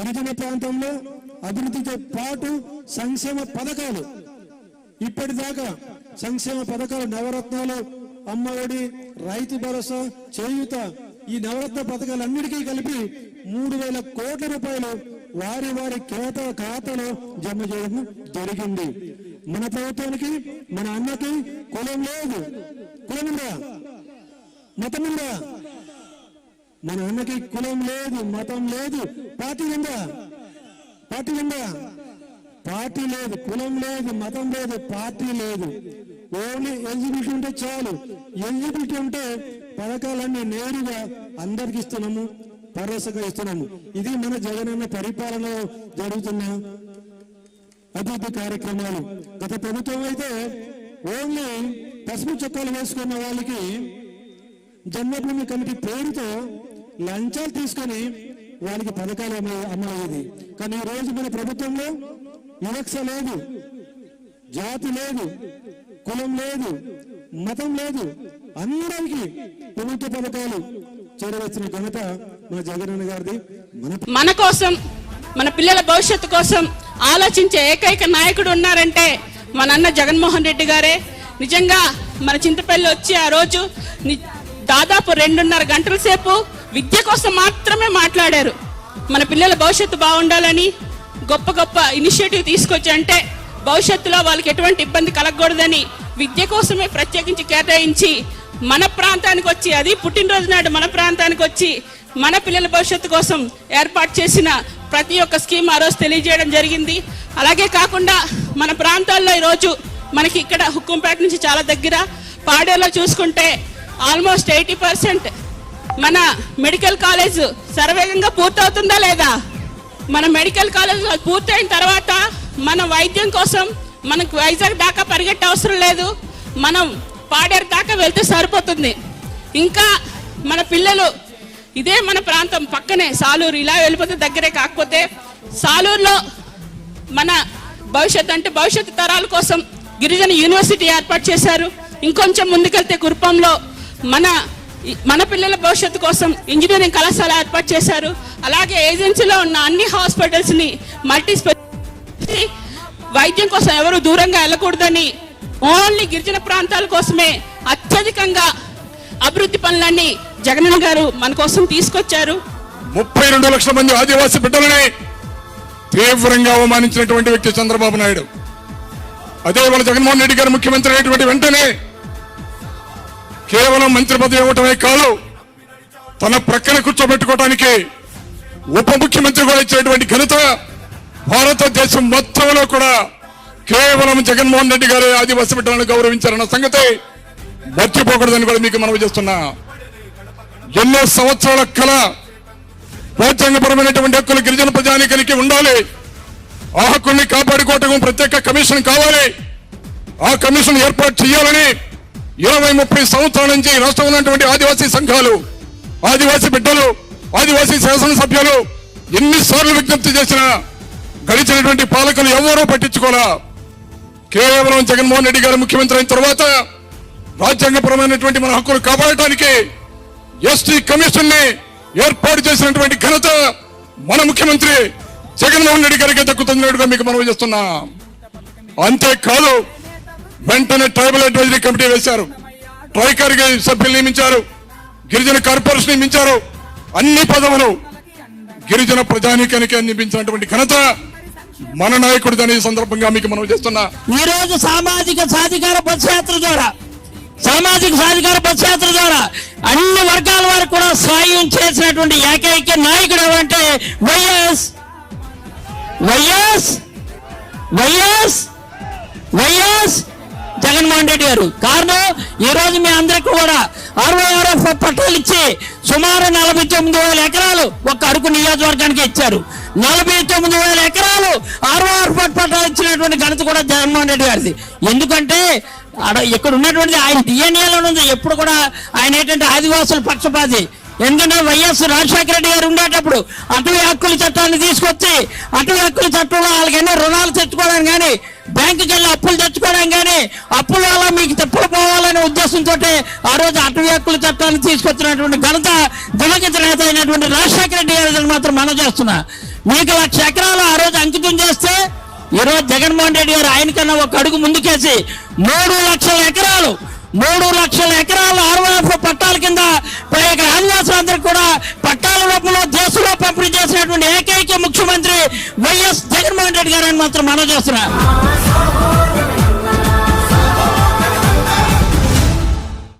గిరిజన ప్రాంతంలో అభివృద్ధితో పాటు సంక్షేమ పథకాలు. ఇప్పటిదాకా సంక్షేమ పథకాలు నవరత్నాలు అమ్మఒడి రైతు భరోసా చేయూత ఈ నవరత్న పథకాలన్నిటికీ కలిపి మూడు వేల కోట్ల రూపాయలు వారి వారి కేత ఖాతాలో జమ చేయడం జరిగింది. మన ప్రభుత్వానికి మన అన్నకి కులం లేదు. కులం ఉందా? మతం ఉందా? మన అన్నకి కులం లేదు మతం లేదు. పార్టీ ఉందా పార్టీ ఉందా పార్టీ లేదు కులం లేదు మతం లేదు పార్టీ లేదు. ఓన్లీ ఎలిజిబిలిటీ ఉంటే చాలు. ఎలిజిబిలిటీ ఉంటే పథకాలన్నీ నేరుగా అందరికి ఇస్తున్నాము భరోసాగా ఇస్తున్నాము. ఇది మన జగనన్న పరిపాలనలో జరుగుతున్న అభివృద్ధి కార్యక్రమాలు. గత ప్రభుత్వం అయితే ఓన్లీ పసుపు చొక్కాలు వేసుకున్న వాళ్ళకి జన్మభూమి కమిటీ పేరుతో లంచాలు తీసుకొని వాళ్ళకి పథకాలు అమ- అమలయ్యేది. కానీ ఈ రోజు మన ప్రభుత్వంలో వివక్ష లేదు జాతి లేదు కులం లేదు మతం లేదు. అందరికి ప్రభుత్వ పథకాలు చేరవచ్చిన ఘనత మన జగనన్న గారిది. మన కోసం మన పిల్లల భవిష్యత్తు కోసం ఆలోచించే ఏకైక నాయకుడు ఉన్నారంటే మన అన్న జగన్మోహన్ రెడ్డి గారే. నిజంగా మన చింతపల్లి వచ్చి ఆ రోజు దాదాపు రెండున్నర గంటల సేపు విద్య కోసం మాత్రమే మాట్లాడారు. మన పిల్లల భవిష్యత్తు బాగుండాలని గొప్ప గొప్ప ఇనిషియేటివ్ తీసుకొచ్చి అంటే భవిష్యత్తులో వాళ్ళకి ఎటువంటి ఇబ్బంది కలగకూడదని విద్య కోసమే ప్రత్యేకించి కేటాయించి మన ప్రాంతానికి వచ్చి అది పుట్టినరోజు నాడు మన ప్రాంతానికి వచ్చి మన పిల్లల భవిష్యత్తు కోసం ఏర్పాటు చేసిన ప్రతి ఒక్క స్కీమ్ ఆ రోజు తెలియజేయడం జరిగింది. అలాగే కాకుండా మన ప్రాంతాల్లో ఈరోజు మనకి ఇక్కడ హుక్కుంపేట నుంచి చాలా దగ్గర పాడేలో చూసుకుంటే ఆల్మోస్ట్ ఎయిటీ పర్సెంట్ మన మెడికల్ కాలేజ్ సర్వేగంగా పూర్తవుతుందా లేదా? మన మెడికల్ కాలేజ్ పూర్తయిన తర్వాత మన వైద్యం కోసం మనకు వైజాగ్ దాకా పరిగెట్టే అవసరం లేదు. మనం పాడేరు దాకా వెళ్తే సరిపోతుంది. ఇంకా మన పిల్లలు ఇదే మన ప్రాంతం పక్కనే సాలూరు ఇలా వెళ్ళిపోతే దగ్గరే కాకపోతే సాలూరులో మన భవిష్యత్ అంటే భవిష్యత్తు తరాల కోసం గిరిజన యూనివర్సిటీ ఏర్పాటు చేశారు. ఇంకొంచెం ముందుకెళ్తే కురుపంలో మన మన పిల్లల భవిష్యత్తు కోసం ఇంజనీరింగ్ కళాశాల ఏర్పాటు చేశారు. అలాగే ఏజెన్సీలో ఉన్న అన్ని హాస్పిటల్స్ని మల్టీ స్పెషాలిటీ వైద్యం కోసం ఎవరు దూరంగా వెళ్ళకూడదని ఓన్లీ గిరిజన ప్రాంతాల కోసమే అత్యధికంగా అభివృద్ధి పనులన్నీ జగనన్న గారు మన కోసం తీసుకొచ్చారు. ముప్పై రెండు లక్షల మంది ఆదివాసీ బిడ్డలని తీవ్రంగా అవమానించినటువంటి వ్యక్తి చంద్రబాబు నాయుడు. అదే వాళ్ళ జగన్మోహన్ రెడ్డి గారు ముఖ్యమంత్రి అయినటువంటి వెంటనే కేవలం మంత్రి పదవి ఇవ్వటమే కాదు తన ప్రక్కన కూర్చోబెట్టుకోవడానికి ఉప ముఖ్యమంత్రి కూడా ఇచ్చినటువంటి ఘనత భారతదేశం మొత్తంలో కూడా కేవలం జగన్మోహన్ రెడ్డి గారే ఆదివాసీ బిడ్డలను గౌరవించారన్న సంగతి మర్చిపోకూడదని కూడా మీకు మనవి చేస్తున్నా. ఎన్నో సంవత్సరాల కళ రాజ్యాంగపరమైనటువంటి హక్కులు గిరిజన ప్రజానికానికి ఉండాలి. ఆ హక్కుల్ని కాపాడుకోవటం ప్రత్యేక కమిషన్ కావాలి. ఆ కమిషన్ ఏర్పాటు చేయాలని ఇరవై ముప్పై సంవత్సరాల నుంచి రాష్ట్రంలో ఉన్నటువంటి ఆదివాసీ సంఘాలు ఆదివాసీ బిడ్డలు ఆదివాసీ శాసనసభ్యులు ఎన్నిసార్లు విజ్ఞప్తి చేసినా గడిచినటువంటి పాలకులు ఎవరూ పట్టించుకోరా కేవలం జగన్మోహన్ రెడ్డి గారు ముఖ్యమంత్రి అయిన తర్వాత రాజ్యాంగపరమైనటువంటి మన హక్కులు కాపాడటానికి ఎస్టీ కమిషన్ని ఏర్పాటు చేసినటువంటి ఘనత మన ముఖ్యమంత్రి జగన్మోహన్ రెడ్డి గారికి దక్కుతున్నట్టుగా మీకు మనవి చేస్తున్నా. అంతేకాదు వెంటనే ట్రైబల్ అడ్వైజరీ కమిటీ వేశారు. ట్రైకర్ సభ్యులు నియమించారు. గిరిజన కార్పొరేషన్ నియమించారు. అన్ని పదవులు గిరిజన ప్రజానీకానికి అందించినటువంటి ఘనత మన నాయకుడు అనే సందర్భంగా మీకు మనం చేస్తున్నా. ఈ రోజు సామాజిక సాధికార బస్ ద్వారా సామాజిక సాధికార బస్ ద్వారా అన్ని వర్గాల వారు కూడా సాయం చేసినటువంటి ఏకైక నాయకుడు ఏమంటే YS YS YS YS Jaganmohan Reddy గారు. కారణం ఈ రోజు మీ అందరికి కూడా అరవై ఆరో పట్టాలు ఇచ్చి సుమారు నలభై తొమ్మిది వేల ఎకరాలు ఒక అరకు నియోజకవర్గానికి ఇచ్చారు. నలభై తొమ్మిది వేల ఎకరాలు అరవై ఆరు పట్టాలు ఇచ్చినటువంటి ఘనత కూడా జగన్మోహన్ రెడ్డి గారిది. ఎందుకంటే ఇక్కడ ఉన్నటువంటి ఆయన డిఎన్ఏలో ఉంది. ఎప్పుడు కూడా ఆయన ఏంటంటే ఆదివాసుల పక్షపాతి. ఎందుకంటే వైఎస్ రాజశేఖర రెడ్డి గారు ఉండేటప్పుడు అటవీ హక్కుల చట్టాన్ని తీసుకొచ్చి అటవీ హక్కుల చట్టంలో వాళ్ళకి రుణాలు తెచ్చుకోవడానికి కానీ బ్యాంకుకి వెళ్ళి అప్పులు తెచ్చుకోవడం కానీ అప్పుల వల్ల మీకు తిప్పలు పోవాలనే ఉద్దేశంతో ఆ రోజు అటవీ హక్కుల చట్టాన్ని తీసుకొచ్చినటువంటి ఘనత దివంగత నేత అయినటువంటి రాజశేఖర రెడ్డి గారు మాత్రం మనం చేస్తున్నా. మీకు లక్ష ఎకరాలు ఆ రోజు అంకితం చేస్తే ఈరోజు జగన్మోహన్ రెడ్డి గారు ఆయన కన్నా ఒక అడుగు ముందుకేసి మూడు లక్షల ఎకరాలు మూడు లక్షల ఎకరాల ఆర్వైఎఫ్ పట్టాల కింద పైగా ఆదివాసులందరికీ కూడా పట్టాల రూపంలో దేశంలో పంపిణీ చేసినటువంటి ఏకైక ముఖ్యమంత్రి వైఎస్ జగన్మోహన్ రెడ్డి గారు అని మాత్రం మనం చేస్తున్నారు